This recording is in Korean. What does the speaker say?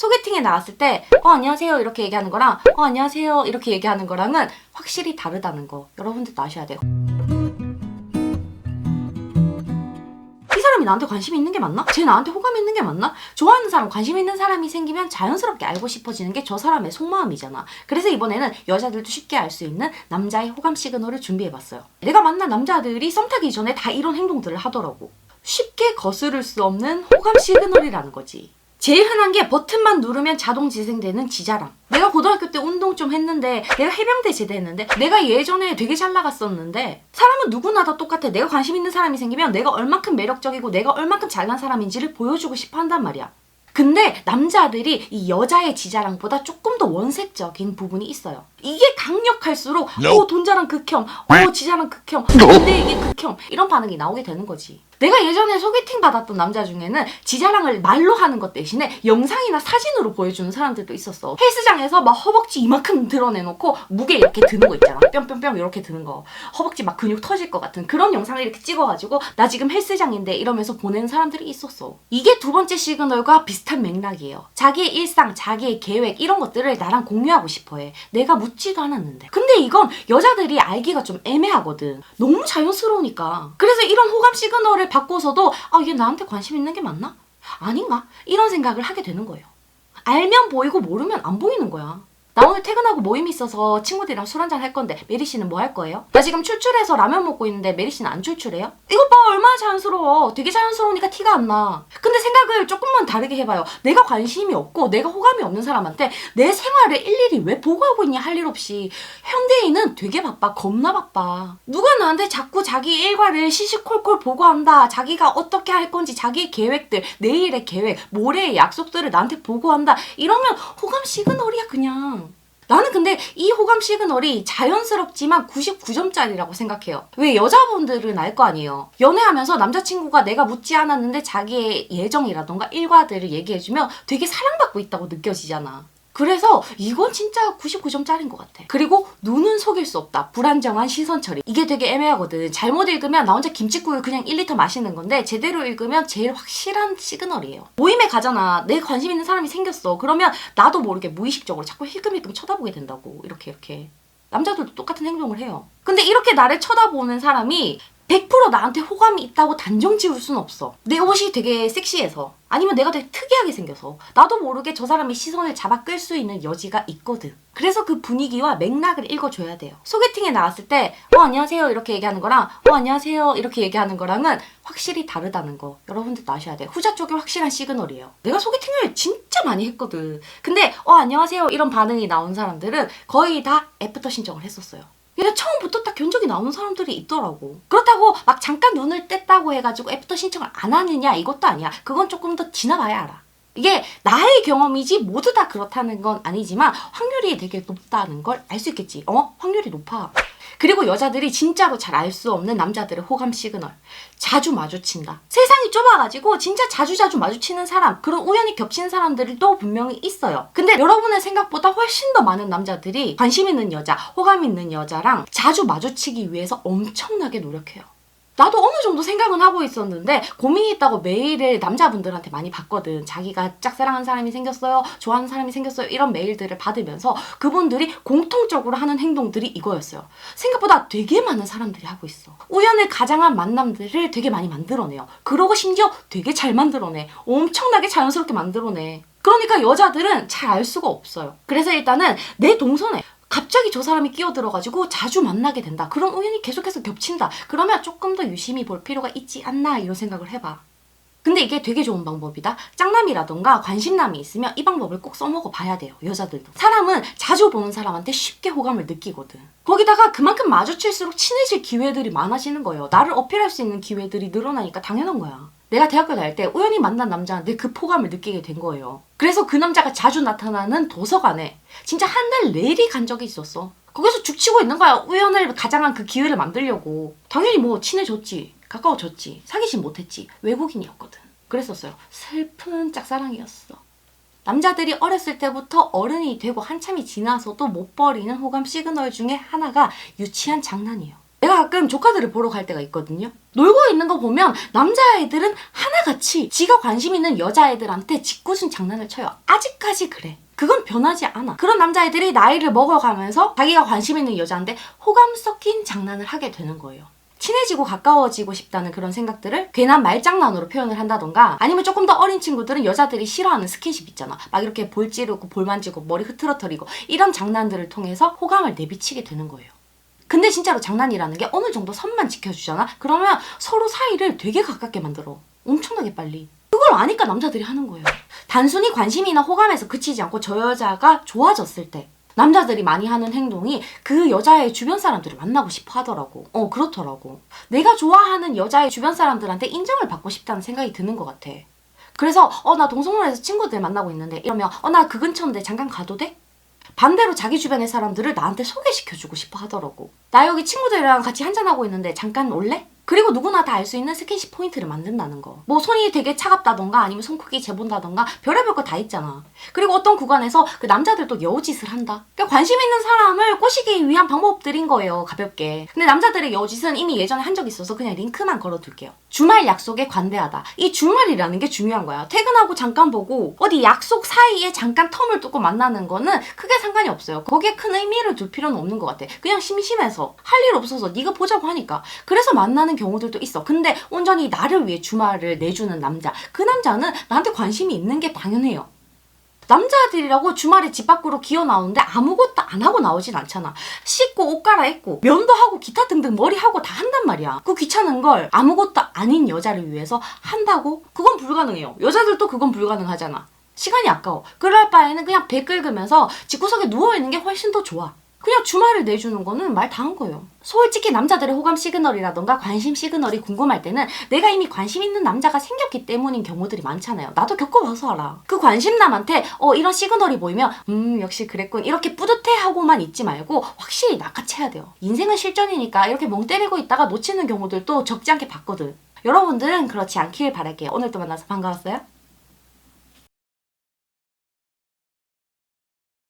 소개팅에 나왔을 때, 어, 안녕하세요. 이렇게 얘기하는 거랑, 어, 안녕하세요. 이렇게 얘기하는 거랑은 확실히 다르다는 거. 여러분들도 아셔야 돼요. 나한테 관심 있는 게 맞나? 쟤 나한테 호감 있는 게 맞나? 좋아하는 사람, 관심 있는 사람이 생기면 자연스럽게 알고 싶어지는 게 저 사람의 속마음이잖아. 그래서 이번에는 여자들도 쉽게 알 수 있는 남자의 호감 시그널을 준비해봤어요. 내가 만난 남자들이 썸 타기 전에 다 이런 행동들을 하더라고. 쉽게 거스를 수 없는 호감 시그널이라는 거지. 제일 흔한 게 버튼만 누르면 자동 재생되는 지자랑. 내가 고등학교 때 운동 좀 했는데, 내가 해병대 제대했는데, 내가 예전에 되게 잘 나갔었는데, 사람은 누구나 다 똑같아. 내가 관심 있는 사람이 생기면 내가 얼만큼 매력적이고 내가 얼만큼 잘난 사람인지를 보여주고 싶어 한단 말이야. 근데 남자들이 이 여자의 지자랑보다 조금 더 원색적인 부분이 있어요. 이게 강력할수록 Nope. 오 돈자랑 극혐, 오 지자랑 극혐, 근데 이게 극혐 이런 반응이 나오게 되는 거지. 내가 예전에 소개팅 받았던 남자 중에는 지자랑을 말로 하는 것 대신에 영상이나 사진으로 보여주는 사람들도 있었어. 헬스장에서 막 허벅지 이만큼 드러내놓고 무게 이렇게 드는 거 있잖아. 뿅뿅뿅 이렇게 드는 거. 허벅지 막 근육 터질 것 같은 그런 영상을 이렇게 찍어가지고 나 지금 헬스장인데 이러면서 보내는 사람들이 있었어. 이게 두 번째 시그널과 비슷한 맥락이에요. 자기의 일상, 자기의 계획 이런 것들을 나랑 공유하고 싶어해. 내가 묻지도 않았는데. 근데 이건 여자들이 알기가 좀 애매하거든. 너무 자연스러우니까. 그래서 이런 호감 시그널을 받고서도 아, 얘 나한테 관심 있는 게 맞나? 아닌가? 이런 생각을 하게 되는 거예요. 알면 보이고 모르면 안 보이는 거야. 나 오늘 퇴근하고 모임 있어서 친구들이랑 술 한잔 할 건데 메리 씨는 뭐 할 거예요? 나 지금 출출해서 라면 먹고 있는데 메리 씨는 안 출출해요? 이것 봐 얼마나 자연스러워 되게 자연스러우니까 티가 안 나. 근데 생각을 조금만 다르게 해봐요. 내가 관심이 없고 내가 호감이 없는 사람한테 내 생활을 일일이 왜 보고하고 있냐 할 일 없이 현대인은 되게 바빠 겁나 바빠. 누가 나한테 자꾸 자기 일과를 시시콜콜 보고한다. 자기가 어떻게 할 건지 자기의 계획들 내일의 계획 모레의 약속들을 나한테 보고한다. 이러면 호감 시그널이야 그냥. 나는 근데 이 호감 시그널이 자연스럽지만 99점짜리라고 생각해요. 왜 여자분들은 알 거 아니에요. 연애하면서 남자친구가 내가 묻지 않았는데 자기의 예정이라던가 일과들을 얘기해주면 되게 사랑받고 있다고 느껴지잖아. 그래서 이건 진짜 99점짜리인 것 같아. 그리고 눈은 속일 수 없다. 불안정한 시선 처리. 이게 되게 애매하거든. 잘못 읽으면 나 혼자 김치국을 그냥 1리터 마시는 건데 제대로 읽으면 제일 확실한 시그널이에요. 모임에 가잖아. 내 관심 있는 사람이 생겼어. 그러면 나도 모르게 무의식적으로 자꾸 힐끔힐끔 쳐다보게 된다고. 이렇게 이렇게. 남자들도 똑같은 행동을 해요. 근데 이렇게 나를 쳐다보는 사람이 100% 나한테 호감이 있다고 단정 지을 수는 없어. 내 옷이 되게 섹시해서. 아니면 내가 되게 특이하게 생겨서. 나도 모르게 저 사람의 시선을 잡아 끌 수 있는 여지가 있거든. 그래서 그 분위기와 맥락을 읽어줘야 돼요. 소개팅에 나왔을 때, 어, 안녕하세요. 이렇게 얘기하는 거랑, 어, 안녕하세요. 이렇게 얘기하는 거랑은 확실히 다르다는 거. 여러분들도 아셔야 돼요. 후자 쪽이 확실한 시그널이에요. 내가 소개팅을 진짜 많이 했거든. 근데, 어, 안녕하세요. 이런 반응이 나온 사람들은 거의 다 애프터 신청을 했었어요. 그냥 처음부터 딱 견적이 나오는 사람들이 있더라고. 그렇다고 막 잠깐 눈을 뗐다고 해가지고 애프터 신청을 안 하느냐 이것도 아니야. 그건 조금 더 지나봐야 알아. 이게 나의 경험이지 모두 다 그렇다는 건 아니지만 확률이 되게 높다는 걸 알 수 있겠지. 어? 확률이 높아. 그리고 여자들이 진짜로 잘 알 수 없는 남자들의 호감 시그널. 자주 마주친다. 세상이 좁아가지고 진짜 자주자주 마주치는 사람, 그런 우연히 겹치는 사람들도 분명히 있어요. 근데 여러분의 생각보다 훨씬 더 많은 남자들이 관심 있는 여자, 호감 있는 여자랑 자주 마주치기 위해서 엄청나게 노력해요. 나도 어느 정도 생각은 하고 있었는데 고민이 있다고 메일을 남자분들한테 많이 받거든. 자기가 짝사랑하는 사람이 생겼어요. 좋아하는 사람이 생겼어요. 이런 메일들을 받으면서 그분들이 공통적으로 하는 행동들이 이거였어요. 생각보다 되게 많은 사람들이 하고 있어. 우연을 가장한 만남들을 되게 많이 만들어내요. 그러고 심지어 되게 잘 만들어내. 엄청나게 자연스럽게 만들어내. 그러니까 여자들은 잘 알 수가 없어요. 그래서 일단은 내 동선에 갑자기 저 사람이 끼어들어가지고 자주 만나게 된다. 그런 우연이 계속해서 겹친다. 그러면 조금 더 유심히 볼 필요가 있지 않나 이런 생각을 해봐. 근데 이게 되게 좋은 방법이다. 짝남이라던가 관심남이 있으면 이 방법을 꼭 써먹어 봐야 돼요. 여자들도. 사람은 자주 보는 사람한테 쉽게 호감을 느끼거든. 거기다가 그만큼 마주칠수록 친해질 기회들이 많아지는 거예요. 나를 어필할 수 있는 기회들이 늘어나니까 당연한 거야. 내가 대학교 다닐 때 우연히 만난 남자한테 그 호감을 느끼게 된 거예요. 그래서 그 남자가 자주 나타나는 도서관에 진짜 한 달 내리 간 적이 있었어. 거기서 죽치고 있는 거야. 우연을 가장한 그 기회를 만들려고. 당연히 뭐 친해졌지. 가까워졌지. 사귀진 못했지. 외국인이었거든. 그랬었어요. 슬픈 짝사랑이었어. 남자들이 어렸을 때부터 어른이 되고 한참이 지나서도 못 버리는 호감 시그널 중에 하나가 유치한 장난이에요. 내가 가끔 조카들을 보러 갈 때가 있거든요. 놀고 있는 거 보면 남자애들은 하나같이 지가 관심 있는 여자애들한테 짓궂은 장난을 쳐요. 아직까지 그래. 그건 변하지 않아. 그런 남자애들이 나이를 먹어가면서 자기가 관심 있는 여자한테 호감 섞인 장난을 하게 되는 거예요. 친해지고 가까워지고 싶다는 그런 생각들을 괜한 말장난으로 표현을 한다던가 아니면 조금 더 어린 친구들은 여자들이 싫어하는 스킨십 있잖아. 막 이렇게 볼 찌르고 볼 만지고 머리 흐트러뜨리고 이런 장난들을 통해서 호감을 내비치게 되는 거예요. 근데 진짜로 장난이라는 게 어느 정도 선만 지켜주잖아? 그러면 서로 사이를 되게 가깝게 만들어. 엄청나게 빨리. 그걸 아니까 남자들이 하는 거예요. 단순히 관심이나 호감에서 그치지 않고 저 여자가 좋아졌을 때 남자들이 많이 하는 행동이 그 여자의 주변 사람들을 만나고 싶어 하더라고. 어, 그렇더라고. 내가 좋아하는 여자의 주변 사람들한테 인정을 받고 싶다는 생각이 드는 것 같아. 그래서 어 나 동성로에서 친구들 만나고 있는데 이러면 어 나 그 근처인데 잠깐 가도 돼? 반대로 자기 주변의 사람들을 나한테 소개시켜주고 싶어 하더라고. 나 여기 친구들이랑 같이 한잔하고 있는데 잠깐 올래? 그리고 누구나 다 알 수 있는 스킨십 포인트를 만든다는 거. 뭐 손이 되게 차갑다던가 아니면 손 크기 재본다던가 별의별 거 다 있잖아. 그리고 어떤 구간에서 그 남자들도 여우짓을 한다. 그러니까 관심 있는 사람을 꼬시기 위한 방법들인 거예요. 가볍게. 근데 남자들의 여우짓은 이미 예전에 한 적 있어서 그냥 링크만 걸어둘게요. 주말 약속에 관대하다. 이 주말이라는 게 중요한 거야. 퇴근하고 잠깐 보고 어디 약속 사이에 잠깐 텀을 두고 만나는 거는 크게 상관이 없어요. 거기에 큰 의미를 둘 필요는 없는 것 같아. 그냥 심심해서 할 일 없어서 네가 보자고 하니까. 그래서 만나는 경우들도 있어. 근데 온전히 나를 위해 주말을 내주는 남자. 그 남자는 나한테 관심이 있는 게 당연해요. 남자들이라고 주말에 집 밖으로 기어 나오는데 아무것도 안 하고 나오진 않잖아. 씻고 옷 갈아입고 면도 하고 기타 등등 머리 하고 다 한단 말이야. 그 귀찮은 걸 아무것도 아닌 여자를 위해서 한다고? 그건 불가능해요. 여자들도 그건 불가능하잖아. 시간이 아까워. 그럴 바에는 그냥 배 긁으면서 집구석에 누워있는 게 훨씬 더 좋아. 그냥 주말을 내주는 거는 말 다 한 거예요. 솔직히 남자들의 호감 시그널이라던가 관심 시그널이 궁금할 때는 내가 이미 관심 있는 남자가 생겼기 때문인 경우들이 많잖아요. 나도 겪어봐서 알아. 그 관심남한테 어 이런 시그널이 보이면 음 역시 그랬군 이렇게 뿌듯해하고만 있지 말고 확실히 낚아채야 돼요. 인생은 실전이니까 이렇게 멍 때리고 있다가 놓치는 경우들도 적지 않게 봤거든. 여러분들은 그렇지 않길 바랄게요. 오늘도 만나서 반가웠어요.